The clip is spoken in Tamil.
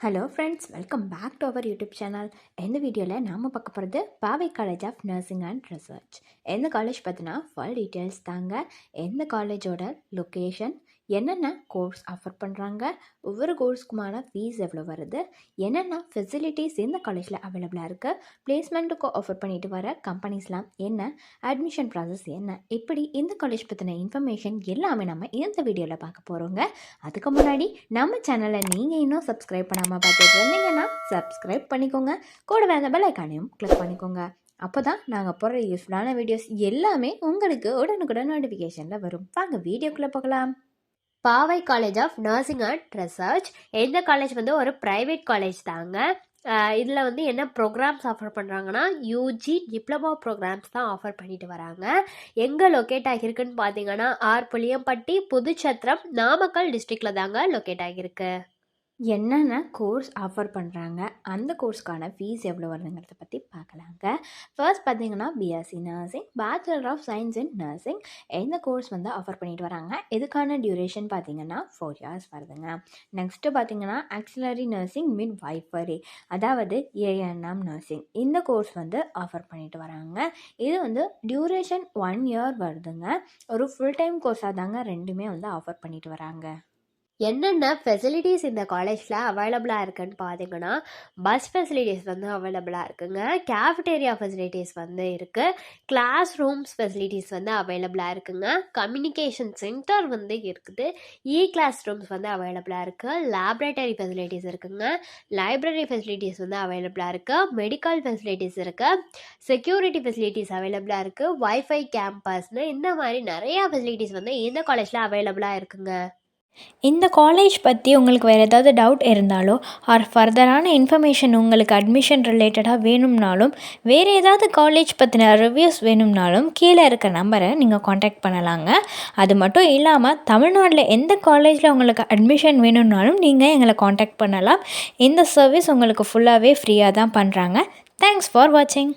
Hello friends welcome back to our YouTube channel இந்த வீடியோவில் நாம் பார்க்க போகிறது Pavai college of nursing and research எந்த காலேஜ் பார்த்தினா ஃபுல் டீட்டெயில்ஸ் தாங்க. எந்த காலேஜோட லொக்கேஷன் என்னென்ன கோர்ஸ் ஆஃபர் பண்ணுறாங்க ஒவ்வொரு கோர்ஸ்க்குமான ஃபீஸ் எவ்வளோ வருது? என்னென்ன ஃபெசிலிட்டிஸ் இந்த காலேஜில் அவைலபிளாக இருக்குது பிளேஸ்மெண்ட்டுக்கு ஆஃபர் பண்ணிட்டு வர கம்பெனிஸ்லாம் என்ன? அட்மிஷன் ப்ராசஸ் என்ன? இப்படி இந்த காலேஜ் பற்றின இன்ஃபர்மேஷன் எல்லாமே நம்ம இந்த வீடியோவில் பார்க்க போகிறோங்க அதுக்கு முன்னாடி நம்ம சேனலை நீங்கள் இன்னும் சப்ஸ்கிரைப் பண்ணாமல் பார்த்துட்டு இருந்தீங்கன்னா சப்ஸ்கிரைப் பண்ணிக்கோங்க. கூட வேறு பெல் ஐக்கானையும் கிளிக் பண்ணிக்கோங்க. அப்போ தான் நாங்கள் போடுற யூஸ்ஃபுல்லான வீடியோஸ் எல்லாமே உங்களுக்கு உடனுக்குடன் நோட்டிஃபிகேஷனில் வரும். வாங்க வீடியோக்குள்ளே போகலாம். Pavai college of nursing and research இந்த காலேஜ் வந்து ஒரு ப்ரைவேட் காலேஜ் தாங்க. இதில் வந்து என்ன ப்ரோக்ராம்ஸ் ஆஃபர் பண்ணுறாங்கன்னா யூஜி டிப்ளமோ ப்ரோக்ராம்ஸ் தான் ஆஃபர் பண்ணிட்டு வராங்க. எங்கே லொக்கேட் ஆகியிருக்குன்னு பார்த்தீங்கன்னா ஆர் புளியம்பட்டி புதுச்சத்திரம் நாமக்கல் டிஸ்ட்ரிக்டில் தாங்க லொக்கேட் ஆகியிருக்கு. என்னென்ன கோர்ஸ் ஆஃபர் பண்ணுறாங்க அந்த கோர்ஸ்க்கான ஃபீஸ் எவ்வளோ வருதுங்கிறத பற்றி பார்க்கலாங்க. ஃபர்ஸ்ட் பார்த்தீங்கன்னா BSc nursing bachelor of science in nursing எந்த கோர்ஸ் வந்து ஆஃபர் பண்ணிட்டு வராங்க. இதுக்கான டியூரேஷன் பார்த்தீங்கன்னா ஃபோர் இயர்ஸ் வருதுங்க. நெக்ஸ்ட்டு பார்த்தீங்கன்னா ஆக்சிலரி நர்சிங் மிட் வைஃபரி அதாவது ஏஎன்எம் நர்சிங் இந்த கோர்ஸ் வந்து ஆஃபர் பண்ணிட்டு வராங்க. இது வந்து டியூரேஷன் ஒன் இயர் வருதுங்க. ஒரு ஃபுல் டைம் கோர்ஸாக தாங்க ரெண்டுமே வந்து ஆஃபர் பண்ணிட்டு வராங்க. என்னென்ன ஃபெசிலிட்டிஸ் இந்த காலேஜில் அவைலபிளாக இருக்குன்னு பார்த்தீங்கன்னா பஸ் ஃபெசிலிட்டிஸ் வந்து அவைலபிளாக இருக்குங்க. கேஃபிடேரியா ஃபெசிலிட்டிஸ் வந்து இருக்குது கிளாஸ் ரூம்ஸ் ஃபெசிலிட்டிஸ் வந்து அவைலபிளாக இருக்குங்க. கம்யூனிகேஷன் சென்டர் வந்து இருக்குது. இ கிளாஸ் ரூம்ஸ் வந்து அவைலபிளாக இருக்குது லேப்ரேட்டரி ஃபெசிலிட்டிஸ் இருக்குங்க. லைப்ரரி ஃபெசிலிட்டிஸ் வந்து அவைலபிளாக இருக்குது மெடிக்கல் ஃபெசிலிட்டிஸ் இருக்குது செக்யூரிட்டி ஃபெசிலிட்டிஸ் அவைலபிளாக இருக்குது வைஃபை கேம்பஸ்னு இந்த மாதிரி நிறையா ஃபெசிலிட்டிஸ் வந்து இந்த காலேஜில் அவைலபிளாக இருக்குங்க. இந்த காலேஜ் பற்றி உங்களுக்கு வேறு ஏதாவது டவுட் இருந்தாலோ ஆர் ஃபர்தரான இன்ஃபர்மேஷன் உங்களுக்கு அட்மிஷன் ரிலேட்டடாக வேணும்னாலும் வேறு ஏதாவது காலேஜ் பற்றின ரிவ்யூஸ் வேணும்னாலும் கீழே இருக்க நம்பரை நீங்கள் காண்டாக்ட் பண்ணலாங்க. அது மட்டும் இல்லாமல் தமிழ்நாட்டில் எந்த காலேஜில் உங்களுக்கு அட்மிஷன் வேணும்னாலும் நீங்கள் எங்களை காண்டாக்ட் பண்ணலாம். இந்த சர்வீஸ் உங்களுக்கு ஃபுல்லாகவே ஃப்ரீயாக தான் பண்ணுறாங்க தேங்க்ஸ் ஃபார் வாட்சிங்